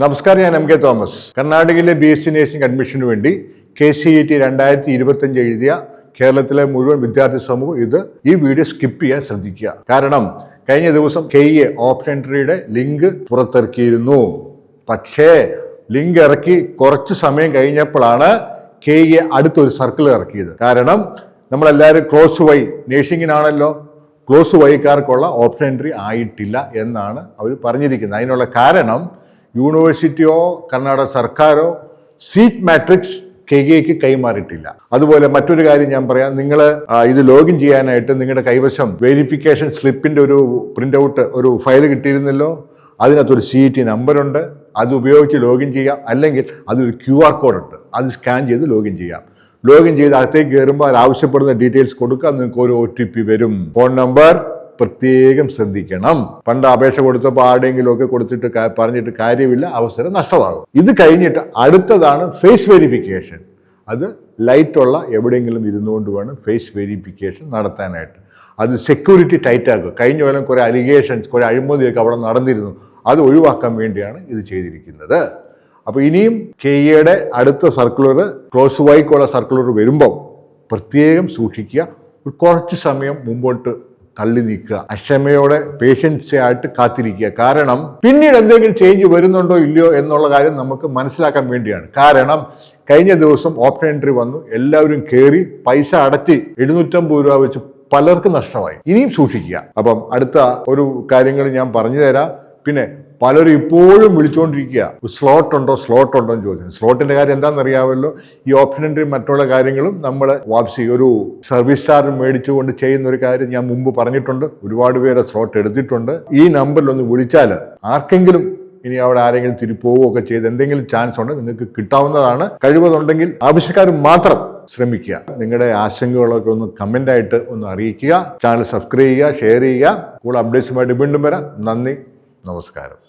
നമസ്കാരം ഞാൻ M K Thomas. കർണാടകയിലെ ബി എസ് സി നേഴ്സിംഗ് അഡ്മിഷന് വേണ്ടി കെ സി ഇ ടി രണ്ടായിരത്തി ഇരുപത്തഞ്ച് എഴുതിയ കേരളത്തിലെ മുഴുവൻ വിദ്യാർത്ഥി സമൂഹം ഇത് ഈ വീഡിയോ സ്കിപ്പ് ചെയ്യാൻ ശ്രദ്ധിക്കുക. കാരണം കഴിഞ്ഞ ദിവസം കെ എ ഓപ്ഷൻ എൻട്രിയുടെ ലിങ്ക് പുറത്തിറക്കിയിരുന്നു. പക്ഷേ ലിങ്ക് ഇറക്കി കുറച്ച് സമയം കഴിഞ്ഞപ്പോഴാണ് കെ എ അടുത്തൊരു സർക്കിൾ ഇറക്കിയത്. കാരണം നമ്മളെല്ലാവരും ക്ലോസ് വൈ നേഴ്സിങ്ങിനാണല്ലോ ക്ലോസ് വൈക്കാർക്കുള്ള ഓപ്ഷൻ എൻട്രി ആയിട്ടില്ല എന്നാണ് അവർ പറഞ്ഞിരിക്കുന്നത്. അതിനുള്ള കാരണം യൂണിവേഴ്സിറ്റിയോ കർണാടക സർക്കാരോ സീറ്റ് മാട്രിക്സ് കെ എക്ക് കൈമാറിയിട്ടില്ല. അതുപോലെ മറ്റൊരു കാര്യം ഞാൻ പറയാം. നിങ്ങൾ ഇത് ലോഗിൻ ചെയ്യാനായിട്ട് നിങ്ങളുടെ കൈവശം വെരിഫിക്കേഷൻ സ്ലിപ്പിന്റെ ഒരു പ്രിന്റ് ഔട്ട് ഒരു ഫയൽ കിട്ടിയിരുന്നല്ലോ? അതിനകത്തൊരു സി ടി നമ്പറുണ്ട്. അത് ഉപയോഗിച്ച് ലോഗിൻ ചെയ്യാം. അല്ലെങ്കിൽ അതൊരു ക്യു ആർ കോഡ് ഉണ്ട് അത് സ്കാൻ ചെയ്ത് ലോഗിൻ ചെയ്യാം. ലോഗിൻ ചെയ്ത് അകത്തേക്ക് കയറുമ്പോൾ അത് ആവശ്യപ്പെടുന്ന ഡീറ്റെയിൽസ് കൊടുക്കുക നിങ്ങൾക്ക് ഒരു ഒ ടി പി വരും. ഫോൺ നമ്പർ പ്രത്യേകം ശ്രദ്ധിക്കണം. പണ്ട് അപേക്ഷ കൊടുത്തപ്പോൾ ആരുടെയെങ്കിലും ഒക്കെ കൊടുത്തിട്ട് പറഞ്ഞിട്ട് കാര്യമില്ല അവസരം നഷ്ടമാകും. ഇത് കഴിഞ്ഞിട്ട് അടുത്തതാണ് ഫേസ് വെരിഫിക്കേഷൻ അത് ലൈറ്റുള്ള എവിടെയെങ്കിലും ഇരുന്നുകൊണ്ട് വേണം ഫേസ് വെരിഫിക്കേഷൻ നടത്താനായിട്ട്. അത് സെക്യൂരിറ്റി ടൈറ്റ് ആക്കുക. കഴിഞ്ഞ കൊല്ലം കുറേ അലിഗേഷൻസ് കുറേ അഴിമതിയൊക്കെ അവിടെ നടന്നിരുന്നു. അത് ഒഴിവാക്കാൻ വേണ്ടിയാണ് ഇത് ചെയ്തിരിക്കുന്നത്. അപ്പോൾ ഇനിയും കെ അടുത്ത സർക്കുലർ ക്ലോസ് വൈക്കുള്ള സർക്കുലർ വരുമ്പോൾ പ്രത്യേകം സൂക്ഷിക്കുക. കുറച്ച് സമയം മുമ്പോട്ട് തള്ളി നീക്കുക. അക്ഷമയോടെ പേഷ്യൻസ് ആയിട്ട് കാത്തിരിക്കുക. കാരണം പിന്നീട് എന്തെങ്കിലും ചേഞ്ച് വരുന്നുണ്ടോ ഇല്ലയോ എന്നുള്ള കാര്യം നമുക്ക് മനസ്സിലാക്കാൻ വേണ്ടിയാണ്. കാരണം കഴിഞ്ഞ ദിവസം ഓപ്ഷൻ എൻട്രി വന്നു. എല്ലാവരും കയറി പൈസ അടച്ച് എഴുന്നൂറ്റമ്പത് രൂപ വെച്ച് പലർക്കും നഷ്ടമായി. ഇനിയും സൂക്ഷിക്കുക. അപ്പം അടുത്ത ഒരു കാര്യങ്ങൾ ഞാൻ പറഞ്ഞു തരാം പിന്നെ പലരും ഇപ്പോഴും വിളിച്ചുകൊണ്ടിരിക്കുക സ്ലോട്ട് ഉണ്ടോ സ്ലോട്ട് ഉണ്ടോ എന്ന് ചോദിച്ചു സ്ലോട്ടിന്റെ കാര്യം എന്താണെന്നറിയാമല്ലോ? ഈ ഓപ്ഷൻ എൻട്രി മറ്റുള്ള കാര്യങ്ങളും നമ്മൾ വാപ്സി ഒരു സർവീസ് ചാർജ് മേടിച്ചുകൊണ്ട് ചെയ്യുന്ന ഒരു കാര്യം ഞാൻ മുമ്പ് പറഞ്ഞിട്ടുണ്ട്. ഒരുപാട് പേരെ സ്ലോട്ട് എടുത്തിട്ടുണ്ട്. ഈ നമ്പറിൽ ഒന്ന് വിളിച്ചാൽ ആർക്കെങ്കിലും ഇനി അവിടെ ആരെങ്കിലും തിരിപ്പോവുകയൊക്കെ ചെയ്ത് എന്തെങ്കിലും ചാൻസ് ഉണ്ട് നിങ്ങൾക്ക് കിട്ടാവുന്നതാണ്. കഴിവതുണ്ടെങ്കിൽ ആവശ്യക്കാർ മാത്രം ശ്രമിക്കുക. നിങ്ങളുടെ ആശങ്കകളൊക്കെ ഒന്ന് കമന്റ് ആയിട്ട് ഒന്ന് അറിയിക്കുക. ചാനൽ സബ്സ്ക്രൈബ് ചെയ്യുക ഷെയർ ചെയ്യുക. കൂടുതൽ അപ്ഡേറ്റ്സുമായിട്ട് വീണ്ടും വരാം. നന്ദി. നമസ്കാരം.